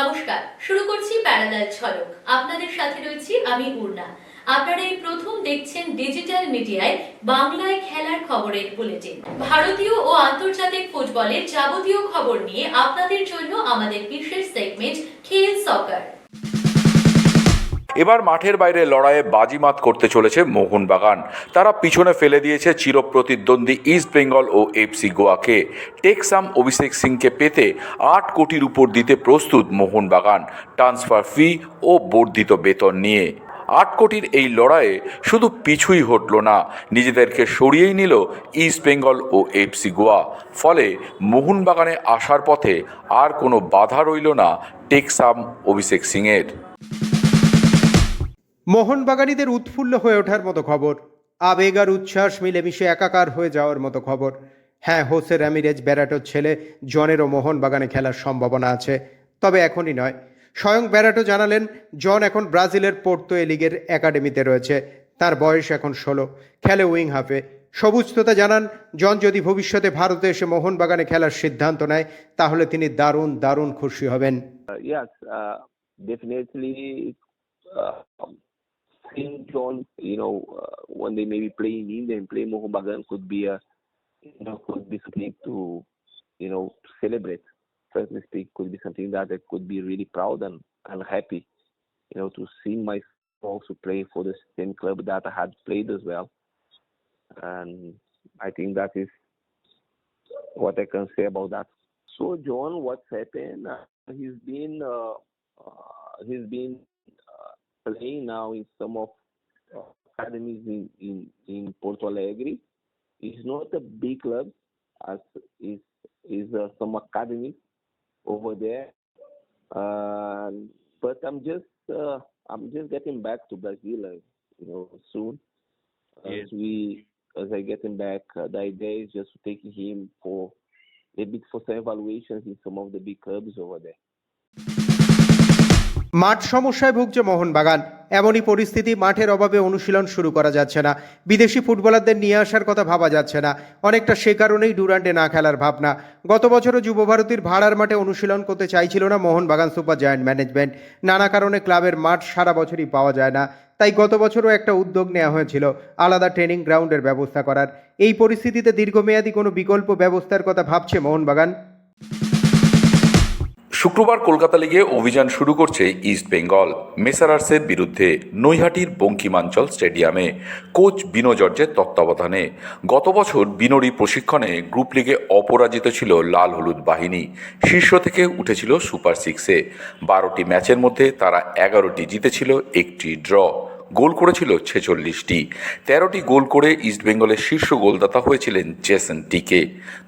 নমস্কার, শুরু করছি প্যারালাল ঝলক আপনাদের সাথে রয়েছি আমি উর্না আপনারা এই প্রথম দেখছেন ডিজিটাল মিডিয়ায় বাংলায় খেলার খবরের বুলেটিন। ভারতীয় ও আন্তর্জাতিক ফুটবলের যাবতীয় খবর নিয়ে আপনাদের জন্য আমাদের বিশেষ সেগমেন্ট খেল সকার এবার মাঠের বাইরে লড়াইয়ে বাজিমাত করতে চলেছে মোহনবাগান। তারা পিছনে ফেলে দিয়েছে চিরপ্রতিদ্বন্দ্বী ইস্ট বেঙ্গল ও এফসি গোয়াকে। টেকসাম অভিষেক সিংকে পেতে আট কোটির উপর দিতে প্রস্তুত মোহনবাগান, ট্রান্সফার ফি ও বর্ধিত বেতন নিয়ে। আট কোটির এই লড়াইয়ে শুধু পিছুই হটল না, নিজেদেরকে সরিয়েই নিল ইস্ট বেঙ্গল ও এফসি গোয়া। ফলে মোহনবাগানে আসার পথে আর কোনো বাধা রইল না টেকসাম অভিষেক সিংয়ের। মোহনবাগানীদের উৎফুল্ল হয়ে ওঠার মতো খবর। আবেগ আর উচ্ছ্বাস মিলেমিশে একাকার হয়ে যাওয়ার মতো খবর। হ্যাঁ হোসে র্যামিরেজ ব্যারাটোর ছেলে জনেরও মোহনবাগানে খেলার সম্ভাবনা আছে, তবে এখনই নয়। স্বয়ং ব্যারাটো জানালেন, জন এখন ব্রাজিলের পোর্তো এ লিগের একাডেমিতে রয়েছে। তার বয়স এখন ষোলো। খেলে উইং হাফে। সবুজ তোতা জানান, জন যদি ভবিষ্যতে ভারতে এসে মোহনবাগানে খেলার সিদ্ধান্ত নেয়, তাহলে তিনি দারুণ দারুণ খুশি হবেন। Seeing John, you know, uh, one day maybe play in India and play Mohun Bagan could be a, you know, could be something to, you know, to celebrate. Frankly speak, could be something that I could be really proud and, and happy, you know, to see myself also play for the same club that I had played as well. And I think that is what I can say about that. So John, what's happened? Uh, he's been uh, uh, he's been playing now in some of uh, academies in, in in Porto Alegre. It's not a big club, as is is uh, some academies over there. Uh, but I'm just uh, I'm just getting back to Brazil, uh, you know, soon. As we as I get him back, uh, the idea is just to take him for a bit for some evaluations in some of the big clubs over there. মাঠ সমস্যায় ভুগছে মোহনবাগান। এমনই পরিস্থিতি মাঠের অভাবে অনুশীলন শুরু করা যাচ্ছে না। বিদেশি ফুটবলারদের নিয়ে আসার কথা ভাবা যাচ্ছে না। অনেকটা সে কারণেই ডুরান্ডে না খেলার ভাবনা। গত বছরও যুব ভারতীর ভাড়ার মাঠে অনুশীলন করতে চাইছিল না মোহনবাগান সুপার জায়ান্ট ম্যানেজমেন্ট। নানা কারণে ক্লাবের মাঠ সারা বছরই পাওয়া যায় না। তাই গত বছরও একটা উদ্যোগ নেওয়া হয়েছিল, আলাদা ট্রেনিং গ্রাউন্ডের ব্যবস্থা করার। এই পরিস্থিতিতে দীর্ঘমেয়াদী কোনো বিকল্প ব্যবস্থার কথা ভাবছে মোহনবাগান? শুক্রবার কলকাতা লিগে অভিযান শুরু করছে ইস্ট বেঙ্গল। মেসারার্সের বিরুদ্ধে নৈহাটির বঙ্কিমাঞ্চল স্টেডিয়ামে কোচ বিনো জর্জের তত্ত্বাবধানে। গত বছর বিনোরই প্রশিক্ষণে গ্রুপ লিগে অপরাজিত ছিল লাল হলুদ বাহিনী। শীর্ষ থেকে উঠেছিল সুপার সিক্সে। বারোটি ম্যাচের মধ্যে তারা এগারোটি জিতেছিল, একটি ড্র। গোল করেছিল ছেচল্লিশটি। তেরোটি গোল করে ইস্টবেঙ্গলের শীর্ষ গোলদাতা হয়েছিলেন জেসন টিকে।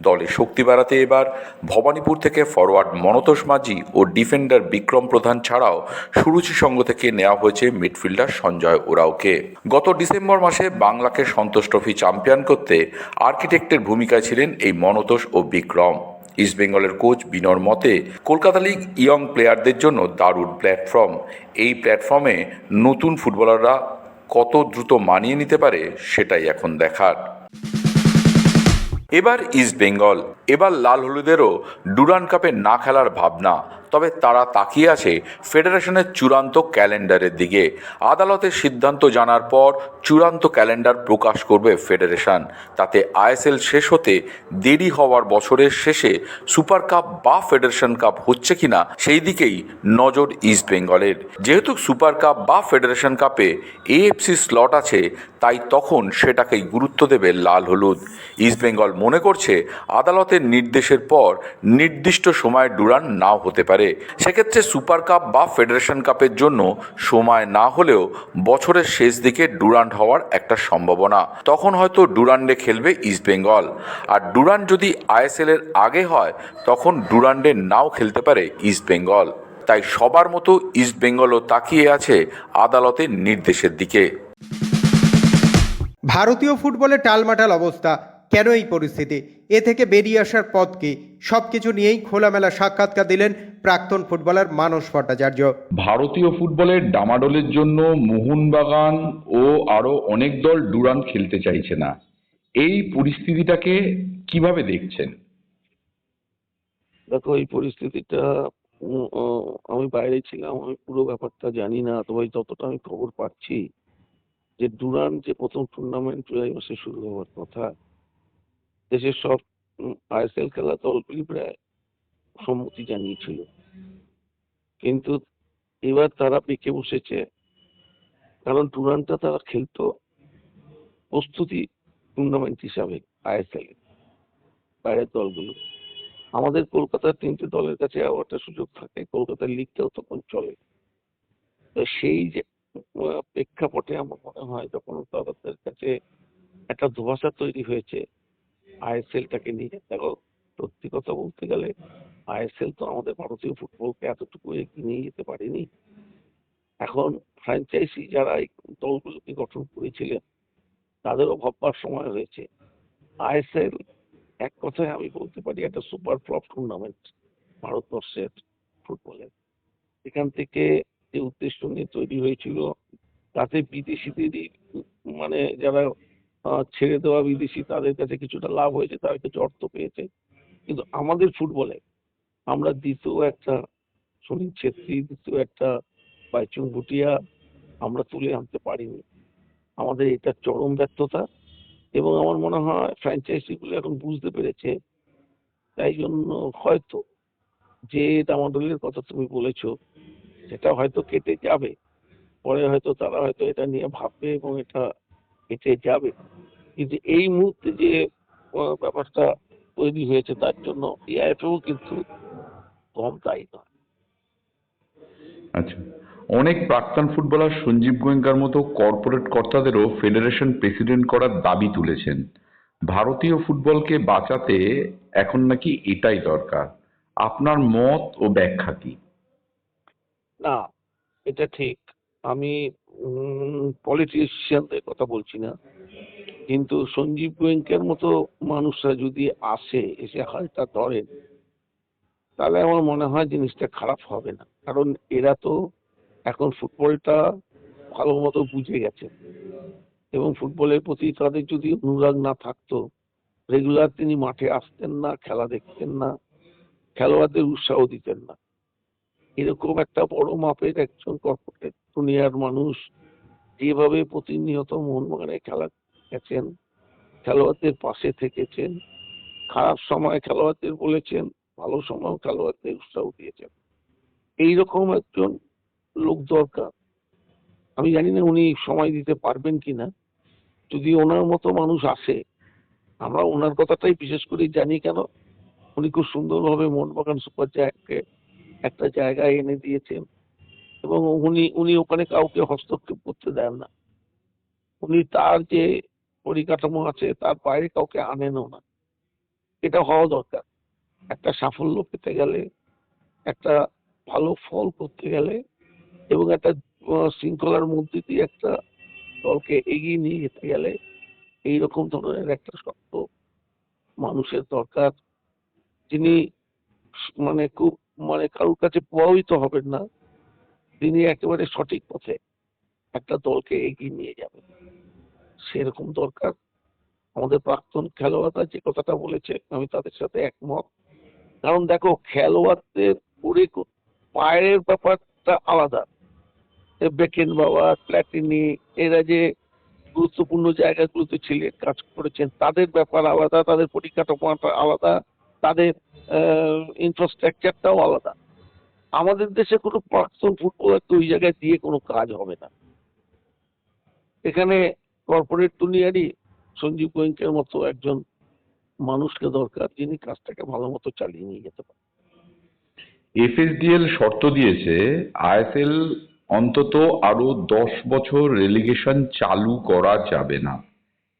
দলে শক্তি বাড়াতে এবার ভবানীপুর থেকে ফরওয়ার্ড মনতোষ মাঝি ও ডিফেন্ডার বিক্রম প্রধান ছাড়াও সুরুচি সঙ্গ থেকে নেওয়া হয়েছে মিডফিল্ডার সঞ্জয় ওরাওকে। গত ডিসেম্বর মাসে বাংলাকে সন্তোষ ট্রফি চ্যাম্পিয়ন করতে আর্কিটেক্টের ভূমিকায় ছিলেন এই মনতোষ ও বিক্রম। ইস্টবেঙ্গলের কোচ বিনর মতে, কলকাতা লিগ ইয়ং প্লেয়ারদের জন্য দারুণ প্ল্যাটফর্ম। এই প্ল্যাটফর্মে নতুন ফুটবলাররা কত দ্রুত মানিয়ে নিতে পারে সেটাই এখন দেখার। এবার ইস্ট বেঙ্গল। এবার লাল হলুদেরও ডুরান কাপে না খেলার ভাবনা। তবে তারা তাকিয়ে আছে ফেডারেশনের চূড়ান্ত ক্যালেন্ডারের দিকে। আদালতের সিদ্ধান্ত জানার পর চূড়ান্ত ক্যালেন্ডার প্রকাশ করবে ফেডারেশন। তাতে আইএসএল শেষ হতে দেরি হওয়ার বছরের শেষে সুপার কাপ বা ফেডারেশন কাপ হচ্ছে কিনা সেই দিকেই নজর ইস্ট বেঙ্গলের। যেহেতু সুপার কাপ বা ফেডারেশন কাপে এএফসি স্লট আছে, তাই তখন সেটাকেই গুরুত্ব দেবে লাল হলুদ। ইস্টবেঙ্গল মনে করছে, আদালতের নির্দেশের পর নির্দিষ্ট সময় ডুরান নাও হতে পারে। সেক্ষেত্রে সুপার কাপ বা ফেডারেশন কাপের জন্য সময় না হলেও বছরের শেষ দিকে ডুরান্ড হওয়ার একটা সম্ভাবনা। তখন হয়তো ডুরান্ডে খেলবে ইস্টবেঙ্গল আর ডুরান্ড যদি আইএসএল এর আগে হয়, তখন ডুরান্ডে নাও খেলতে পারে ইস্টবেঙ্গল তাই সবার মতো ইস্টবেঙ্গলও তাকিয়ে আছে আদালতের নির্দেশের দিকে। ভারতীয় ফুটবলে টালমাটাল অবস্থা। কেন এই পরিস্থিতি? এ থেকে বেরিয়ে আসার পথ কি সব কিছু নিয়েই খোলামেলা সাক্ষাৎকার দিলেন প্রাক্তন ফুটবলার মানস ভট্টাচার্য। ভারতীয় ফুটবলের ডামাডোলের জন্য মোহনবাগান ও আরও অনেক দল ডুরান খেলতে চাইছে না। এই পরিস্থিতিটাকে কীভাবে দেখছেন? দেখো এই পরিস্থিতিটা উম, আমি বাইরে ছিলাম আমি পুরো ব্যাপারটা জানি না তবে যতটা আমি খবর পাচ্ছি যে ডুরান যে প্রথম টুর্নামেন্ট জুলাই মাসে শুরু হওয়ার কথা দেশের সব আইএসএল খেলা দলগুলি প্রায় সম্মতি জানিয়েছিল। কিন্তু এবার তারা পেকে বসেছে, কারণ টুর্নামেন্টটা তারা খেলতো প্রস্তুতি টুর্নামেন্ট হিসাবে আইএসএল বাইরের দলগুলো। আমাদের কলকাতার তিনটে দলের কাছে একটা সুযোগ থাকে, কলকাতার লিগটাও তখন চলে। তো সেই যে প্রেক্ষাপটে আমার মনে হয় যখন তাদের কাছে একটা ধোঁয়াশা তৈরি হয়েছে আইএসএলটাকে নিয়ে। দেখো, সত্যি কথা বলতে গেলে আইএসএল তো আমাদের ভারতীয় ফুটবলকে এতটুকু নিয়ে যেতে পারেনি। এখন ফ্র্যাঞ্চাইজি যারা এই দলগুলোকে গঠন করেছিলেন, তাদেরও ভাববার সময় হয়েছে। আইএসএল, এক কথায় আমি বলতে পারি, একটা সুপার ফ্লপ টুর্নামেন্ট ভারতবর্ষের ফুটবলের এখান থেকে যে উদ্দেশ্য নিয়ে তৈরি হয়েছিল, তাতে বিদেশিদেরই মানে যারা ছেড়ে দেওয়া বিদেশি তাদের কাছে কিছুটা লাভ হয়েছে, তারা কিছু অর্থ পেয়েছে। কিন্তু আমাদের ফুটবলে আমরা দ্বিতীয় একটা সুনীল ছেত্রী, দ্বিতীয় একটা বাইচুং ভুটিয়া আমরা তুলে আনতে পারিনি। আমাদের এটা চরম ব্যর্থতা এবং আমার মনে হয় ফ্র্যাঞ্চাইজিগুলো এখন বুঝতে পেরেছে। তাই জন্য হয়তো যে দামাদলের কথা তুমি বলেছ, সেটা হয়তো কেটে যাবে। পরে হয়তো তারা হয়তো এটা নিয়ে ভাববে এবং এটা কেটে যাবে। কিন্তু এই মুহূর্তে যে ব্যাপারটা তৈরি হয়েছে তার জন্য এআইএফও কিন্তু কম দায়ী নয়। আচ্ছা। অনেক প্রাক্তন ফুটবলার সঞ্জীব গোয়েঙ্কার মতো কর্পোরেট কর্তাদেরও ফেডারেশন প্রেসিডেন্ট করার দাবি তুলেছেন। ভারতীয় ফুটবলকে বাঁচাতে এখন নাকি এটাই দরকার। আপনার মত ও ব্যাখ্যা কি? না এটা ঠিক। আমি পলিটিশিয়ানদের কথা বলছি না, কিন্তু সঞ্জীব গোয়েঙ্কের মতো মানুষরা যদি আসে, এসে হালটা ধরেন, তাহলে আমার মনে হয় জিনিসটা খারাপ হবে না। কারণ এরা তো এখন ফুটবলটা ভালো মতো বুঝে গেছে। এবং ফুটবলের প্রতি তাদের যদি অনুরাগ না থাকতো রেগুলার তিনি মাঠে আসতেন না, খেলা দেখতেন না, খেলোয়াড়দের উৎসাহ দিতেন না। এরকম একটা বড় মাপের একজন কর্পোরেট দুনিয়ার মানুষ যেভাবে প্রতিনিয়ত মোহনবাগানে খেলা গেছেন খেলোয়াড়দের পাশে থেকেছেন, খারাপ সময় খেলোয়াড়দের বলেছেন, ভালো সময় খেলোয়াড়দের উৎসাহ দিয়েছেন। এইরকম একজন লোক দরকার। আমি জানি না উনি সময় দিতে পারবেন কিনা। যদি ওনার মতো মানুষ আসে, আমরা ওনার কথাটাই বিশেষ করে জানি কেন? উনি খুব সুন্দরভাবে মোহনবাগান সুপার জায়ান্টকে একটা জায়গায় এনে দিয়েছেন। এবং উনি উনি ওখানে কাউকে হস্তক্ষেপ করতে দেন না। উনি তার যে পরিকাঠামো আছে, তার বাইরে কাউকে আনেনও না। এটা হওয়া দরকার। একটা সাফল্য পেতে গেলে, একটা ভালো ফল করতে গেলে এবং একটা শৃঙ্খলার মধ্যে দিয়ে একটা দলকে এগিয়ে নিয়ে যেতে গেলে এইরকম ধরনের একটা শক্ত মানুষের দরকার। যিনি মানে খুব মানে কারোর কাছে প্রভাবিত হবেন না। তিনি একেবারে সঠিক পথে একটা দলকে এগিয়ে নিয়ে যাবেন। সেরকম দরকার। আমাদের প্রাক্তন খেলোয়াড়রা যে কথাটা বলেছে, আমি তাদের সাথে একমত। কারণ দেখো, খেলোয়াড়দের করে পায়ের ব্যাপারটা আলাদা। বেকেন বাবা প্ল্যাটিনি, এরা যে গুরুত্বপূর্ণ জায়গাগুলোতে ছিলেন, কাজ করেছেন, তাদের ব্যাপার আলাদা, তাদের পরিকাঠামোটা আলাদা। তাদের ইনফ্রাস্ট্রাকচারটাও আলাদা। আমাদের দেশে কোনো প্রাক্তন ফুটবলারকে ওই জায়গায় দিয়ে কোনো কাজ হবে না। এখানে কর্পোরেট দুনিয়ারই সঞ্জীব গোয়েঙ্কের মতো একজন মানুষকে দরকার যিনি কাজটাকে ভালো মতো চালিয়ে নিয়ে যেতে পারেন এফএসডিএল শর্ত দিয়েছে, আইএসএল অন্তত আরও দশ বছর রেলিগেশন চালু করা যাবে না।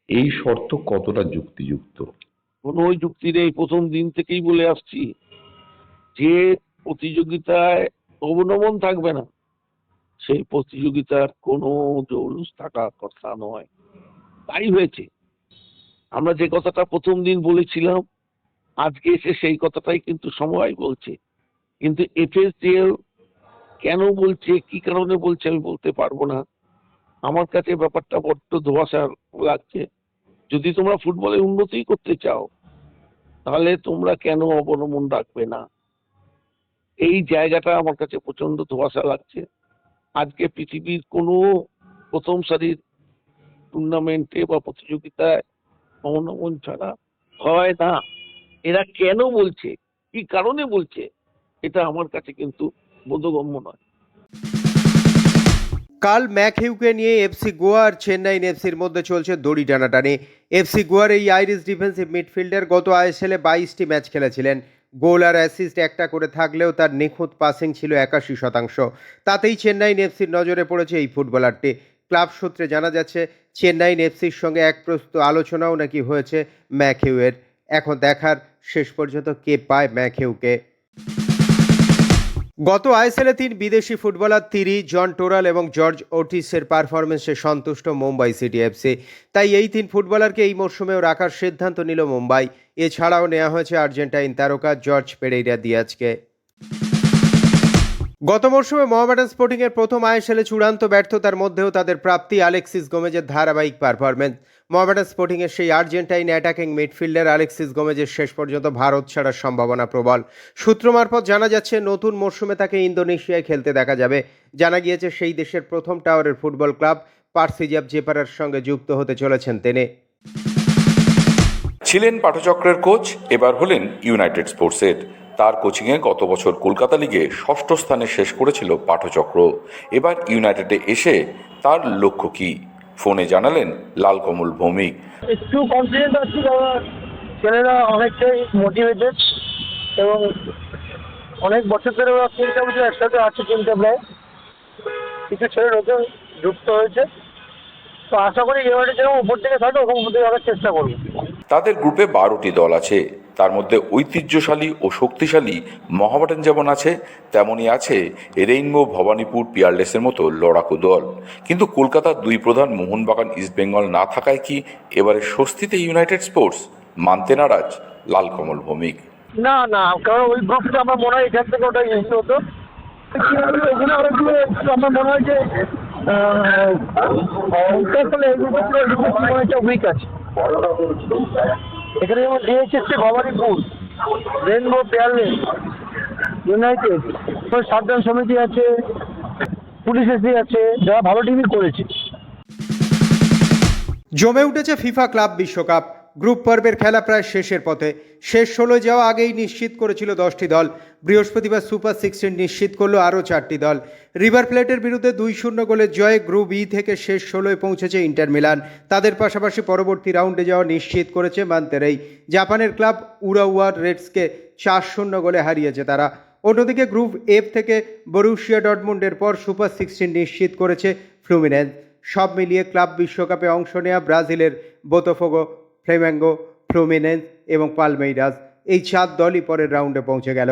এই শর্ত কতটা যুক্তিযুক্ত? কোনো ওই যুক্তি নেই, প্রথম দিন থেকেই বলে আসছি যে প্রতিযোগিতায় অবনমন থাকবে না। সেই প্রতিযোগিতার কোনো জৌলুস থাকা কথা নয়। তাই হয়েছে। আমরা যে কথাটা প্রথম দিন বলেছিলাম, আজকে এসে সেই কথাটাই কিন্তু সময় বলছে। কিন্তু এফএসডিএল কেন বলছে, কি কারণে বলছে আমি বলতে পারব না। আমার কাছে ব্যাপারটা বড্ড ধোয়াশা লাগছে। যদি তোমরা ফুটবলে উন্নতি করতে চাও, তাহলে তোমরা কেন অবলম্বন রাখবে না? এই জায়গাটা আমার কাছে প্রচণ্ড ধোয়াশা লাগছে। আজকে পৃথিবীর কোনো প্রথম সারির টুর্নামেন্টে বা প্রতিযোগিতায় অবনমন ছাড়া হয় না। এরা কেন বলছে? কি কারণে বলছে? এটা আমার কাছে কিন্তু বোধগম্য নয়। কাল ম্যাকহিউকে নিয়ে এফসি গোয়া আর চেন্নাইন এফসির মধ্যে চলছে দড়ি টানাটানি। এফসি গোয়ার এই আইরিশ ডিফেন্সিভ মিডফিল্ডার গত আইএসএলে বাইশটি ম্যাচ খেলেছিলেন। গোল আর অ্যাসিস্ট একটা করে থাকলেও তার নিখুঁত পাসিং ছিল একাশি শতাংশ। তাতেই চেন্নাইন এফসির নজরে পড়েছে এই ফুটবলারটি। ক্লাব সূত্রে জানা যাচ্ছে চেন্নাইন এফসির সঙ্গে এক প্রস্তুত আলোচনাও নাকি হয়েছে ম্যাকহিউয়ের। এখন দেখার শেষ পর্যন্ত কে পায় ম্যাকহিউকে। গত আইএসএলে তিন বিদেশি ফুটবলার, তিরি জন টোরাল এবং জর্জ ওটিসের পারফরমেন্সে সন্তুষ্ট মুম্বাই সিটি এফসি। তাই এই তিন ফুটবলারকে এই মরশুমেও রাখার সিদ্ধান্ত নিল মুম্বাই। এছাড়াও নেওয়া হয়েছে আর্জেন্টাইন তারকা জর্জ পেরেইরা দিয়াজকে। গত মরশুমে মোহামেডান স্পোর্টিংয়ের প্রথম আইএসএলে চূড়ান্ত ব্যর্থতার মধ্যেও তাদের প্রাপ্তি আলেক্সিস গোমেজের ধারাবাহিক পারফরমেন্স মোহামেডান স্পোর্টিংয়ের সেই আর্জেন্টাইন অ্যাটাকিং মিডফিল্ডার আলেক্সিস গোমেজের শেষ পর্যন্ত ভারত ছাড়ার সম্ভাবনা প্রবল। সূত্র মারফত জানা যাচ্ছে, নতুন মরশুমে তাকে ইন্দোনেশিয়ায় খেলতে দেখা যাবে। জানা গিয়েছে, সেই দেশের প্রথম টাওয়ারের ফুটবল ক্লাব পার্সিজাব জেপারার সঙ্গে যুক্ত হতে চলেছেন তিনি। ছিলেন পাঠচক্রের কোচ, এবার হলেন ইউনাইটেড স্পোর্টসের। তার কোচিংয়ে গত বছর কলকাতা লিগে ষষ্ঠ স্থানে শেষ করেছিল পাঠচক্র। এবার ইউনাইটেডে এসে তার লক্ষ্য কি? ফোনে জানালেন লাল লালকমল ভৌমিক। একটু কনফিডেন্ট আছি ছেলেরা অনেকটাই মোটিভেটেড এবং অনেক বছর ধরে ওরা তিনটা বছর একসাথে আছে তিনটা প্রায়। কিছু ছেলে নতুন যুক্ত হয়েছে। তো আশা করি এবারে যেরকম উপর থেকে থাকে ওরকম উপর থেকে চেষ্টা করব। তাদের গ্রুপে বারোটি দল আছে। তার মধ্যে ঐতিহ্যশালী ও শক্তিশালী মহাবাটন যেমন আছে, তেমনই আছে রেইনবো ভবানীপুর পিয়ারলেসের মতো লড়াকু দল। কিন্তু কলকাতার দুই প্রধান মোহনবাগান ইস্টবেঙ্গল না থাকায় কি এবারে স্বস্তিতে ইউনাইটেড স্পোর্টস? মানতে নারাজ লালকমল ভৌমিক। না না, কারণ ওই গ্রুপটা আমার মনে হয় এখান থেকে ওটা ইউজ হতো ওখানে অনেকগুলো আমার মনে হয় যে গ্রুপে ছিল এই গ্রুপে হয় উইক আছে। এখানে যেমন DHSC Bhawanipur Rainbow Peerless United সাবধান সমিতি আছে, পুলিশ এসি আছে, যারা ভালো টিমই করেছে। জমে উঠেছে ফিফা ক্লাব বিশ্বকাপ। গ্রুপ পর্বের খেলা প্রায় শেষের পথে। শেষ ষোলো যাওয়া আগেই নিশ্চিত করেছিল দশটি দল। বৃহস্পতিবার সুপার সিক্সটিন নিশ্চিত করল আরও চারটি দল। রিভার প্লেটের বিরুদ্ধে দুই শূন্য গোলের জয়ে গ্রুপ ই থেকে শেষ ষোলোয় পৌঁছেছে ইন্টার মিলান। তাদের পাশাপাশি পরবর্তী রাউন্ডে যাওয়া নিশ্চিত করেছে মান্তেরেই। জাপানের ক্লাব উরাউয়ার রেডসকে চার শূন্য গোলে হারিয়েছে তারা। অন্যদিকে গ্রুপ এফ থেকে বরুশিয়া ডটমুন্ডের পর সুপার সিক্সটিন নিশ্চিত করেছে ফ্লুমিনেন্স। সব মিলিয়ে ক্লাব বিশ্বকাপে অংশ নেওয়া ব্রাজিলের বোতোফোগো ফ্লেমেঙ্গো, ফ্লুমিনেন্স এবং পালমেইরাস এই চার দলই পরের রাউন্ডে পৌঁছে গেল।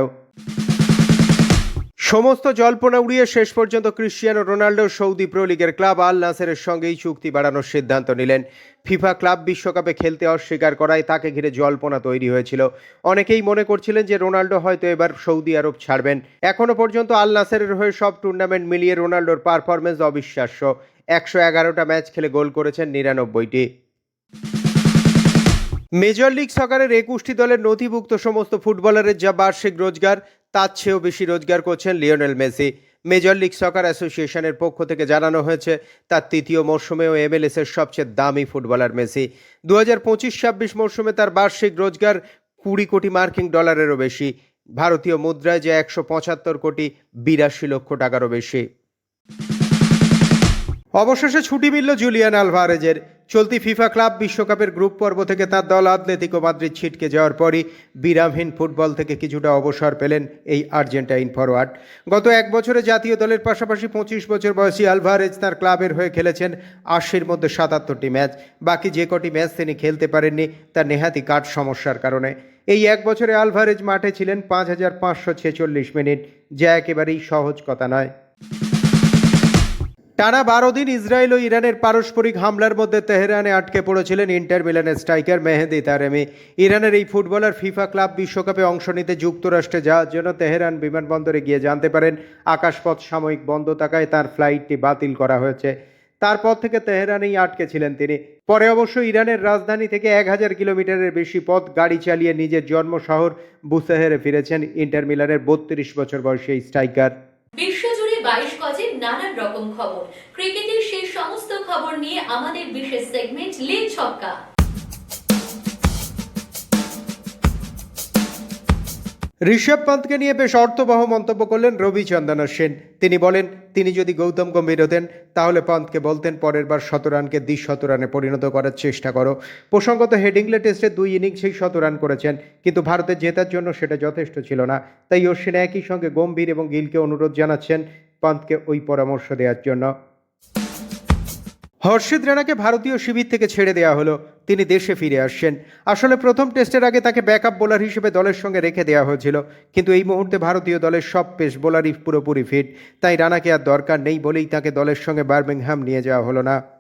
সমস্ত জল্পনা উড়িয়ে শেষ পর্যন্ত ক্রিশ্চিয়ানো রোনাল্ডো সৌদি প্রো লিগের ক্লাব আল নাসেরের সঙ্গেই চুক্তি বাড়ানোর সিদ্ধান্ত নিলেন। ফিফা ক্লাব বিশ্বকাপে খেলতে অস্বীকার করায় তাকে ঘিরে জল্পনা তৈরি হয়েছিল। অনেকেই মনে করছিলেন যে রোনাল্ডো হয়তো এবার সৌদি আরব ছাড়বেন। এখনও পর্যন্ত আল নাসেরের হয়ে সব টুর্নামেন্ট মিলিয়ে রোনাল্ডোর পারফরমেন্স অবিশ্বাস্য। একশো এগারোটা ম্যাচ খেলে গোল করেছেন নিরানব্বইটি। মেজর লিগ সকারের একুশটি দলের নথিভুক্ত সমস্ত ফুটবলারের যা বার্ষিক রোজগার, তার চেয়েও বেশি রোজগার করছেন Lionel Messi. Major league soccer অ্যাসোসিয়েশনের পক্ষ থেকে জানানো হয়েছে, তার তৃতীয় মরশুমেও এমএলএস এর সবচেয়ে দামি ফুটবলার মেসি। দু হাজার পঁচিশ ছাব্বিশ মরশুমে তার বার্ষিক রোজগার কুড়ি কোটি মার্কিন ডলারেরও বেশি। ভারতীয় মুদ্রায় যে একশো পঁচাত্তর কোটি বিরাশি লক্ষ টাকারও বেশি। অবশেষে ছুটি মিলল জুলিয়ান আলভারেজের। চলতি ফিফা ক্লাব বিশ্বকাপের গ্রুপ পর্ব থেকে তার দল আতলেতিকো মাদ্রিদ ছিটকে যাওয়ার পরই বিরামহীন ফুটবল থেকে কিছুটা অবসর পেলেন এই আর্জেন্টাইন ফরওয়ার্ড গত এক বছরে জাতীয় দলের পাশাপাশি পঁচিশ বছর বয়সী আলভারেজ তার ক্লাবের হয়ে খেলেছেন আশির মধ্যে সাতাত্তরটি ম্যাচ। বাকি যে কটি ম্যাচ তিনি খেলতে পারেননি, তার নেহাতি কাঠ সমস্যার কারণে। এই এক বছরে আলভারেজ মাঠে ছিলেন পাঁচ হাজার পাঁচশো ছেচল্লিশ মিনিট, যা একেবারেই সহজ কথা নয়। টানা বারো দিন ইসরায়েল ও ইরানের পারস্পরিক হামলার মধ্যে তেহরানে আটকে পড়েছিলেন ইন্টার মিলানের স্ট্রাইকার মেহেদি তারেমি। ইরানের এই ফুটবলার ফিফা ক্লাব বিশ্বকাপে অংশ নিতে যুক্তরাষ্ট্রে যাওয়ার জন্য তেহরান বিমানবন্দরে গিয়ে জানতে পারেন আকাশপথ সাময়িক বন্ধ থাকায় তার ফ্লাইটটি বাতিল করা হয়েছে। তারপর থেকে তেহরানেই আটকে ছিলেন তিনি। পরে অবশ্য ইরানের রাজধানী থেকে এক হাজার কিলোমিটারের বেশি পথ গাড়ি চালিয়ে নিজের জন্ম শহর বুসেহেরে ফিরেছেন ইন্টার মিলানের বত্রিশ বছর বয়সী স্ট্রাইকার। গজের নানান রকম খবর। ক্রিকেটের সেই সমস্ত খবর নিয়ে আমাদের বিশেষ সেগমেন্ট লিগ ছক্কা। ঋষভ পন্থকে নিয়ে বেশ অর্থবহ মন্তব্য করলেন রবিচন্দ্রন সেন। তিনি বলেন, তিনি যদি গৌতম গম্ভীর হতেন তাহলে পন্থকে বলতেন পরের বার শতরানকে দ্বি শত রানে পরিণত করার চেষ্টা করো। প্রসঙ্গত হেডিংলে টেস্টে দুই ইনিংসেই শতরান করেছেন, কিন্তু ভারতের জেতার জন্য সেটা যথেষ্ট ছিল না। তাই অশ্বিন একই সঙ্গে গম্ভীর এবং গিলকে অনুরোধ জানাচ্ছেন পন্থকে ওই পরামর্শ দেওয়ার জন্য। হর্ষিত রানাকে ভারতীয় শিবির থেকে ছেড়ে দেওয়া হলো। তিনি দেশে ফিরে আসছেন। আসলে প্রথম টেস্টের আগে তাকে ব্যাকআপ বোলার হিসেবে দলের সঙ্গে রেখে দেওয়া হয়েছিল। কিন্তু এই মুহূর্তে ভারতীয় দলের সব পেস বোলারই পুরোপুরি ফিট। তাই রানাকে আর দরকার নেই বলেই তাকে দলের সঙ্গে বার্মিংহাম নিয়ে যাওয়া হলো না।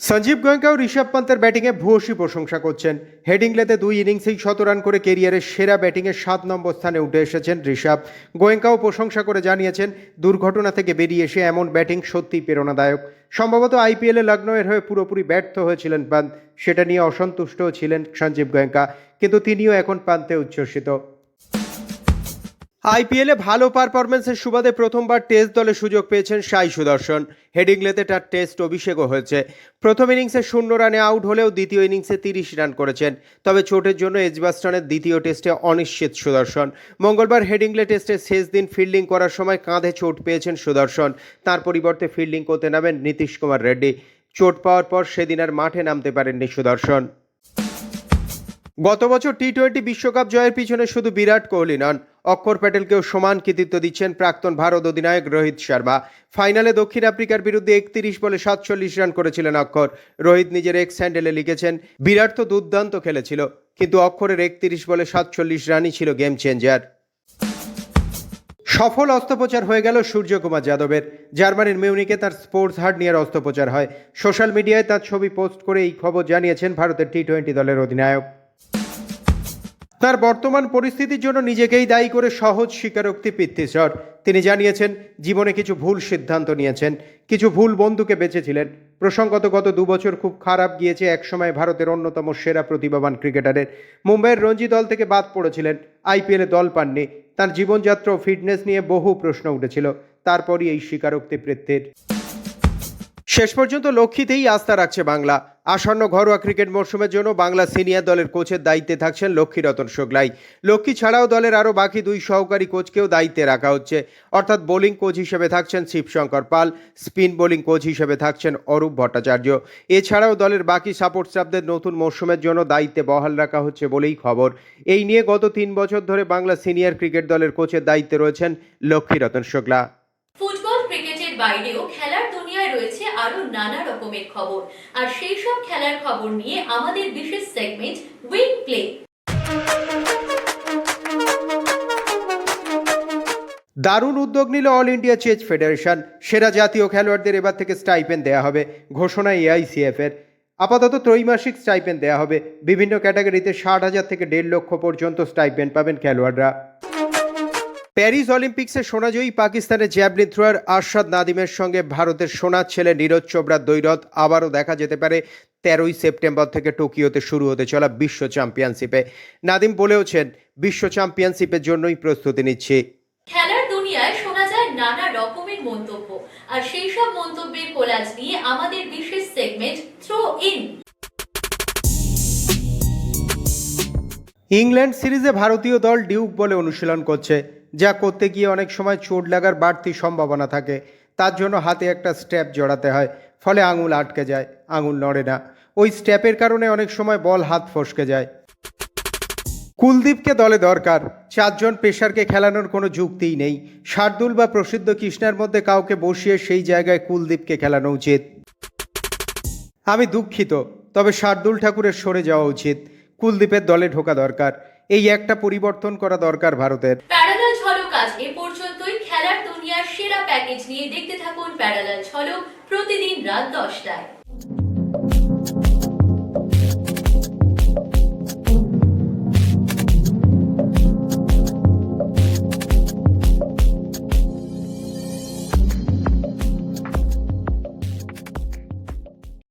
সঞ্জীব গোয়েঙ্কাও ঋষভ পন্তের ব্যাটিংয়ে ভূয়সী প্রশংসা করছেন। হেডিংলেতে দুই ইনিংসেই শত রান করে কেরিয়ারের সেরা ব্যাটিংয়ে সাত নম্বর স্থানে উঠে এসেছেন ঋষভ। গোয়েঙ্কাও প্রশংসা করে জানিয়েছেন, দুর্ঘটনা থেকে বেরিয়ে এসে এমন ব্যাটিং সত্যিই প্রেরণাদায়ক। সম্ভবত আইপিএলে লগ্নয়ের হয়ে পুরোপুরি ব্যর্থ হয়েছিলেন পান্ত। সেটা নিয়ে অসন্তুষ্টও ছিলেন সঞ্জীব গোয়েঙ্কা, কিন্তু তিনিও এখন পান্তে উচ্ছ্বসিত। আইপিএলে ভালো পারফরমেন্সের সুবাদে প্রথমবার টেস্ট দলে সুযোগ পেয়েছেন সাই সুদর্শন। হেডিংলেতে তার টেস্ট অভিষেকও হয়েছে। প্রথম ইনিংসে শূন্য রানে আউট হলেও দ্বিতীয় ইনিংসে তিরিশ রান করেছেন। তবে চোটের জন্য এজবাস্টনের দ্বিতীয় টেস্টে অনিশ্চিত সুদর্শন। মঙ্গলবার হেডিংলে টেস্টে শেষ দিন ফিল্ডিং করার সময় কাঁধে চোট পেয়েছেন সুদর্শন। তার পরিবর্তে ফিল্ডিং করতে নামেন নীতিশ কুমার রেড্ডি। চোট পাওয়ার পর সেদিন আর মাঠে নামতে পারেননি সুদর্শন। গত বছর টি টোয়েন্টি বিশ্বকাপ জয়ের পিছনে শুধু বিরাট কোহলি নন, অক্ষর প্যাটেলকেও সমান কৃতিত্ব দিচ্ছেন প্রাক্তন ভারত অধিনায়ক রোহিত শর্মা। ফাইনালে দক্ষিণ আফ্রিকার বিরুদ্ধে একত্রিশ বলে সাতচল্লিশ রান করেছিলেন অক্ষর। রোহিত নিজের এক্স হ্যান্ডেলে লিখেছেন, বিরাট তো দুর্দান্ত খেলেছিল, কিন্তু অক্ষরের একত্রিশ বলে সাতচল্লিশ রানই ছিল গেম চেঞ্জার সফল অস্ত্রোপচার হয়ে গেল সূর্যকুমার যাদবের। জার্মানির মিউনিকে তার স্পোর্টস হার্ট নিয়ে অস্ত্রোপচার হয়। সোশ্যাল মিডিয়ায় তার ছবি পোস্ট করে এই খবর জানিয়েছেন ভারতের টি টোয়েন্টি দলের অধিনায়ক। তার বর্তমান পরিস্থিতির জন্য নিজেকেই দায়ী করে সহজ স্বীকারোক্তি পৃথ্বীশ্বর তিনি জানিয়েছেন, জীবনে কিছু ভুল সিদ্ধান্ত নিয়েছেন, কিছু ভুল বন্ধুকে বেঁচেছিলেন। প্রসঙ্গত গত দু বছর খুব খারাপ গিয়েছে একসময় ভারতের অন্যতম সেরা প্রতিভাবান ক্রিকেটারের। মুম্বাইয়ের রঞ্জি দল থেকে বাদ পড়েছিলেন, আইপিএলে দল পাননি। তার জীবনযাত্রা ও ফিটনেস নিয়ে বহু প্রশ্ন উঠেছিল। তারপরই এই স্বীকারোক্তি পৃথ্বীর শেষ পর্যন্ত লক্ষ্মীতেই আস্থা রাখছে বাংলা। আসন্ন ঘরোয়া ক্রিকেট মরশুমের জন্য বাংলা সিনিয়র দলের কোচের দায়িত্বে থাকছেন লক্ষ্মীরতন শুক্লাই লক্ষ্মী ছাড়াও দলের আরও বাকি দুই সহকারী কোচকেও দায়িত্বে রাখা হচ্ছে। অর্থাৎ বোলিং কোচ হিসেবে থাকছেন Shibshankar Pal, spin bowling coach হিসেবে থাকছেন অরূপ ভট্টাচার্য। এছাড়াও দলের বাকি সাপোর্ট স্টাফদের নতুন মরশুমের জন্য দায়িত্বে বহাল রাখা হচ্ছে বলেই খবর। এই নিয়ে গত তিন বছর ধরে বাংলা সিনিয়র ক্রিকেট দলের কোচের দায়িত্বে রয়েছেন লক্ষ্মীরতন শুক্লা ফুটবল ক্রিকেটের বাইরেও রয়েছে আরও নানা রকমের খবর। আর সেই সব খেলার খবর নিয়ে আমাদের বিশেষ সেগমেন্ট উইং প্লে দারুণ উদ্যোগ নিল অল ইন্ডিয়া চেস ফেডারেশন সেরা জাতীয় খেলোয়াড়দের এবার থেকে স্টাইপেন দেওয়া হবে, ঘোষণা এআইসিএফ এর। আপাতত ত্রৈমাসিক স্টাইপেন দেওয়া হবে। বিভিন্ন ক্যাটাগরিতে ষাট হাজার থেকে দেড় লক্ষ পর্যন্ত স্টাইপেন পাবেন খেলোয়াড়রা। প্যারিস অলিম্পিক্সে সোনাজয়ী পাকিস্তানের জ্যাভলিন থ্রোয়ার আরশাদ নাদিমের সঙ্গে ভারতের সোনার ছেলে নীরজ চোপড়ার দৈরথ আবারও দেখা যেতে পারে তেরোই সেপ্টেম্বর থেকে টোকিওতে শুরু হতে চলা বিশ্ব চ্যাম্পিয়নশিপে। নাদিম বলেওছেন বিশ্ব চ্যাম্পিয়নশিপের জন্যই প্রস্তুতি নিচ্ছি। খেলার দুনিয়ায় শোনা যায় নানা রকমের মন্তব্য। আর সেই সব মন্তব্যের কোলাজ নিয়ে আমাদের বিশেষ সেগমেন্ট থ্রো ইন ইংল্যান্ড সিরিজে ভারতীয় দল ডিউক বলে অনুশীলন করছে। যা করতে গিয়ে অনেক সময় চোট লাগার বাড়তি সম্ভাবনা থাকে। তার জন্য হাতে একটা স্ট্যাপ জড়াতে হয়, ফলে আঙুল আটকে যায়, আঙুল নড়ে না। ওই স্ট্যাপের কারণে অনেক সময় বল হাত ফসকে যায়। কুলদীপকে দলে দরকার। চারজন পেশারকে খেলানোর কোনো যুক্তিই নেই। শার্দুল বা প্রসিদ্ধ কৃষ্ণার মধ্যে কাউকে বসিয়ে সেই জায়গায় কুলদীপকে খেলানো উচিত। আমি দুঃখিত, তবে শার্দুল ঠাকুরের সরে যাওয়া উচিত। কুলদীপের দলে ঢোকা দরকার। এই একটা পরিবর্তন করা দরকার ভারতের। প্যারালাল ঝলক আজ এ পর্যন্তই। খেলার দুনিয়ার সেরা প্যাকেজ নিয়ে দেখতে থাকুন প্যারালাল ঝলক প্রতিদিন রাত দশটায়।